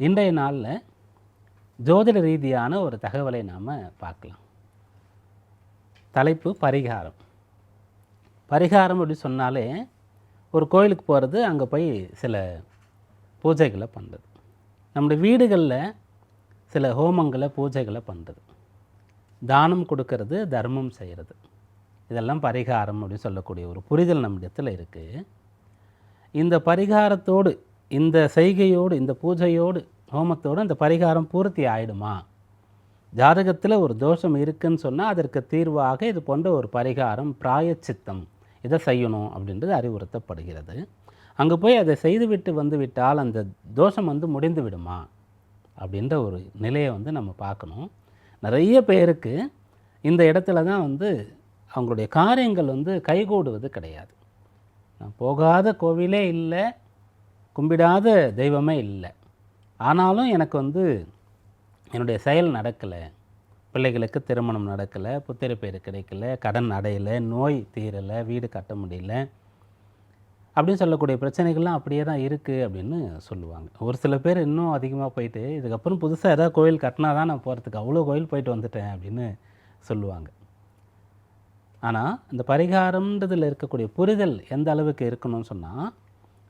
இன்றைய நாளில் ஜோதிட ரீதியான ஒரு தகவலை நாம் பார்க்கலாம். தலைப்பு பரிகாரம். பரிகாரம் அப்படி சொன்னாலே ஒரு கோயிலுக்கு போகிறது அங்கே போய் சில பூஜைகளை பண்ணுறது நம்முடைய வீடுகளில் சில ஹோமங்களை பூஜைகளை பண்ணுறது தானம் கொடுக்கறது தர்மம் செய்கிறது இதெல்லாம் பரிகாரம் அப்படின்னு சொல்லக்கூடிய ஒரு புரிதல் நம்மிடத்தில் இருக்குது இந்த பரிகாரத்தோடு இந்த செய்கையோடு இந்த பூஜையோடு ஹோமத்தோடு அந்த பரிகாரம் பூர்த்தி ஆயிடுமா? ஜாதகத்தில் ஒரு தோஷம் இருக்குன்னு சொன்னால் அதற்கு தீர்வாக இது போன்ற ஒரு பரிகாரம் பிராயச்சித்தம் இதை செய்யணும் அப்படின்றது அறிவுறுத்தப்படுகிறது. அங்கே போய் அதை செய்துவிட்டு வந்து விட்டால் அந்த தோஷம் வந்து முடிந்து விடுமா? அப்படின்ற ஒரு நிலையை வந்து நம்ம பார்க்கணும். நிறைய பேருக்கு இந்த இடத்துல தான் வந்து அவங்களுடைய காரியங்கள் வந்து கைகூடுவது கிடையாது. நான் போகாத கோவிலே இல்லை கும்பிடாத தெய்வமே இல்லை. ஆனாலும் எனக்கு வந்து என்னுடைய செயல் நடக்கலை. பிள்ளைகளுக்கு திருமணம் நடக்கலை புத்திர பேர் கிடைக்கல கடன் அடையலை நோய் தீரலை வீடு கட்ட முடியல அப்படின்னு சொல்லக்கூடிய பிரச்சனைகள்லாம் அப்படியே தான் இருக்குது அப்படின்னு சொல்லுவாங்க. ஒரு சில பேர் இன்னும் அதிகமாக போயிட்டு இதுக்கப்புறம் புதுசாக ஏதாவது கோயில் கட்டினா தான் நான் போகிறதுக்கு அவ்வளோ கோயில் போயிட்டு வந்துட்டேன் அப்படின்னு சொல்லுவாங்க. ஆனால் இந்த பரிகாரம்ன்றதில் இருக்கக்கூடிய புரிதல் எந்த அளவுக்கு இருக்கணும்னு சொன்னால்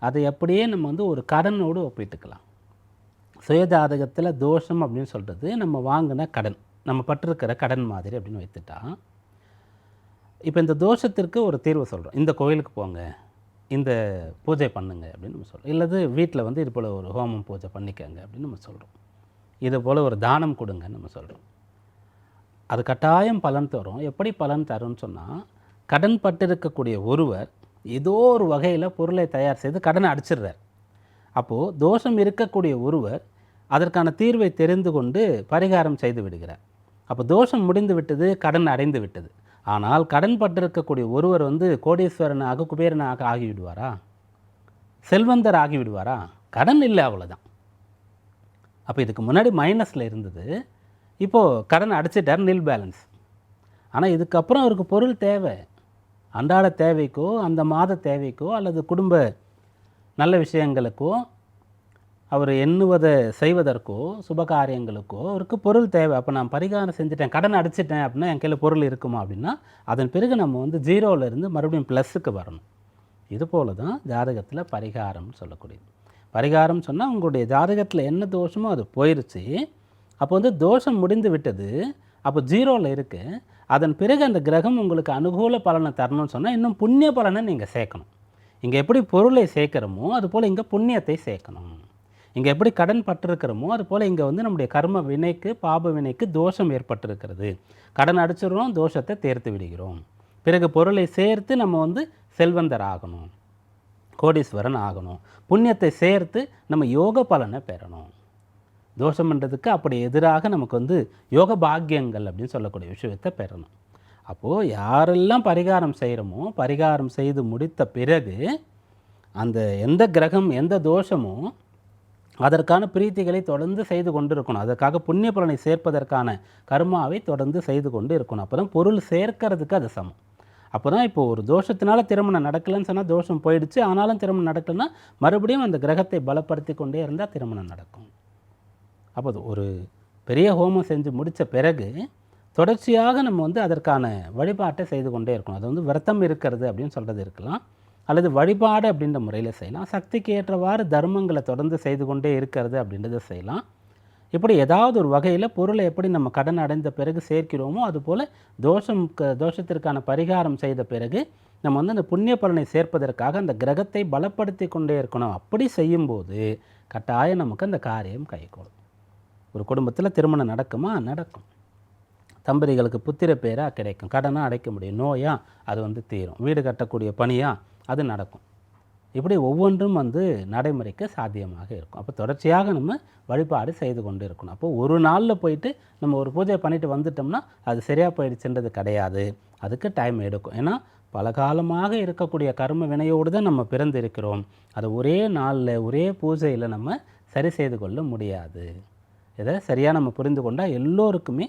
அதை அப்படியே நம்ம வந்து ஒரு கடனோடு ஒப்பிட்டுக்கலாம். சுயஜாதகத்தில் தோஷம் அப்படின்னு சொல்கிறது நம்ம வாங்கின கடன் நம்ம பட்டிருக்கிற கடன் மாதிரி அப்படின்னு வைத்துட்டா இப்போ இந்த தோஷத்திற்கு ஒரு தீர்வு சொல்கிறோம் இந்த கோயிலுக்கு போங்க இந்த பூஜை பண்ணுங்க அப்படின்னு நம்ம சொல்கிறோம் இல்லது வீட்டில் வந்து இது போல் ஒரு ஹோமம் பூஜை பண்ணிக்கங்க அப்படின்னு நம்ம சொல்கிறோம் இது போல் ஒரு தானம் கொடுங்கன்னு நம்ம சொல்கிறோம் அது கட்டாயம் பலன் தரும். எப்படி பலன் தரும்னு சொன்னால் கடன் பட்டிருக்கக்கூடிய ஒருவர் ஏதோ ஒரு வகையில் பொருளை தயார் செய்து கடனை அடிச்சிடுறார். அப்போது தோஷம் இருக்கக்கூடிய ஒருவர் அதற்கான தீர்வை தெரிந்து கொண்டு பரிகாரம் செய்து விடுகிறார். அப்போ தோஷம் முடிந்து விட்டது கடன் அடைந்து விட்டது. ஆனால் கடன் பட்டிருக்கக்கூடிய ஒருவர் வந்து கோடீஸ்வரனாக குபேரனாக ஆகிவிடுவாரா? செல்வந்தர் ஆகிவிடுவாரா? கடன் இல்லை அவ்வளோதான் அப்போ இதுக்கு முன்னாடி மைனஸில் இருந்தது. இப்போது கடன் அடைச்சிட்டார் நில் பேலன்ஸ் ஆனால் இதுக்கப்புறம் அவருக்கு பொருள் தேவை. அன்றாட தேவைக்கோ அந்த மாத தேவைக்கோ அல்லது குடும்ப நல்ல விஷயங்களுக்கோ அவர் எண்ணுவதை செய்வதற்கோ சுப காரியங்களுக்கோ அவருக்கு பொருள் தேவை. அப்போ நான் பரிகாரம் செஞ்சுட்டேன் கடன் அடிச்சிட்டேன் அப்படின்னா என் கையில் பொருள் இருக்குமா அப்படின்னா அதன் பிறகு நம்ம வந்து ஜீரோவிலேருந்து மறுபடியும் ப்ளஸ்ஸுக்கு வரணும். இது போல தான் ஜாதகத்தில் பரிகாரம்னு சொல்லக்கூடியது. பரிகாரம் சொன்னால் உங்களுடைய ஜாதகத்தில் என்ன தோஷமோ அது போயிடுச்சு அப்போ வந்து தோஷம் முடிந்து விட்டது. அப்போ ஜீரோவில் இருக்குது அதன் பிறகு அந்த கிரகம் உங்களுக்கு அனுகூல பலனை தரணும்னு சொன்னால் இன்னும் புண்ணிய பலனை நீங்கள் சேர்க்கணும். இங்கே எப்படி பொருளை சேர்க்குறோமோ அது போல் இங்கே புண்ணியத்தை சேர்க்கணும். இங்கே எப்படி கடன் பட்டிருக்கிறோமோ அது போல் இங்கே வந்து நம்முடைய கர்ம வினைக்கு பாப வினைக்கு தோஷம் ஏற்பட்டிருக்கிறது. கடன் அடிச்சிடுறோம் தோஷத்தை தேர்த்து விடுகிறோம். பிறகு பொருளை சேர்த்து நம்ம வந்து செல்வந்தர் ஆகணும். கோடீஸ்வரன் ஆகணும். புண்ணியத்தை சேர்த்து நம்ம யோக பலனை பெறணும். தோஷம்ன்றதுக்கு அப்படி எதிராக நமக்கு வந்து யோக பாக்கியங்கள் அப்படின்னு சொல்லக்கூடிய விஷயத்தை பெறணும். அப்போது யாரெல்லாம் பரிகாரம் செய்கிறோமோ பரிகாரம் செய்து முடித்த பிறகு அந்த எந்த கிரகம் எந்த தோஷமோ அதற்கான பிரீத்திகளை தொடர்ந்து செய்து கொண்டு இருக்கணும் அதற்காக புண்ணிய பலனை சேர்ப்பதற்கான கர்மாவை தொடர்ந்து செய்து கொண்டு இருக்கணும். அப்போ தான் பொருள் சேர்க்கறதுக்கு அது சமம். அப்போ தான் இப்போ ஒரு தோஷத்தினால திருமணம் நடக்கலைன்னு சொன்னால் தோஷம் போயிடுச்சு. ஆனாலும் திருமணம் நடக்கலைன்னா மறுபடியும் அந்த கிரகத்தை பலப்படுத்தி கொண்டே இருந்தால் திருமணம் நடக்கும். அப்போது ஒரு பெரிய ஹோமம் செஞ்சு முடித்த பிறகு தொடர்ச்சியாக நம்ம வந்து அதற்கான வழிபாட்டை செய்து கொண்டே இருக்கணும். அது வந்து விரதம் இருக்கிறது அப்படின்னு சொல்கிறது இருக்கலாம். அல்லது வழிபாடு அப்படின்ற முறையில் செய்யலாம். சக்திக்கு ஏற்றவாறு தர்மங்களை தொடர்ந்து செய்து கொண்டே இருக்கிறது அப்படின்றத செய்யலாம். இப்படி ஏதாவது ஒரு வகையில் பொருளை எப்படி நம்ம கடன் அடைந்த பிறகு சேர்க்கிறோமோ அதுபோல் தோஷம் தோஷத்திற்கான பரிகாரம் செய்த பிறகு நம்ம வந்து அந்த புண்ணிய பலனை சேர்ப்பதற்காக அந்த கிரகத்தை பலப்படுத்தி கொண்டே இருக்கணும். அப்படி செய்யும்போது கட்டாயம் நமக்கு அந்த காரியம் கைகூடும். ஒரு குடும்பத்தில் திருமணம் நடக்குமா? நடக்கும். தம்பதிகளுக்கு புத்திர பேராக கிடைக்கும். கடனாக அடைக்க முடியும். நோயா அது வந்து தீரும். வீடு கட்டக்கூடிய பணியாக அது நடக்கும். இப்படி ஒவ்வொன்றும் வந்து நடைமுறைக்கு சாத்தியமாக இருக்கும். அப்போ தொடர்ச்சியாக நம்ம வழிபாடு செய்து கொண்டு இருக்கணும் அப்போ ஒரு நாளில் போயிட்டு நம்ம ஒரு பூஜை பண்ணிட்டு வந்துட்டோம்னா அது சரியாக போயிடுச்சுன்றது கிடையாது. அதுக்கு டைம் எடுக்கும். ஏன்னா பல காலமாக இருக்கக்கூடிய கர்ம வினையோடு தான் நம்ம பிறந்திருக்கிறோம். அதை ஒரே நாளில் ஒரே பூஜையில் நம்ம சரி செய்து கொள்ள முடியாது. இதை சரியாக நம்ம புரிந்து கொண்டால் எல்லோருக்குமே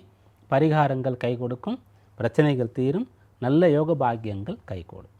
பரிகாரங்கள் கை கொடுக்கும் பிரச்சனைகள் தீரும் நல்ல யோக பாக்கியங்கள் கைகூடும்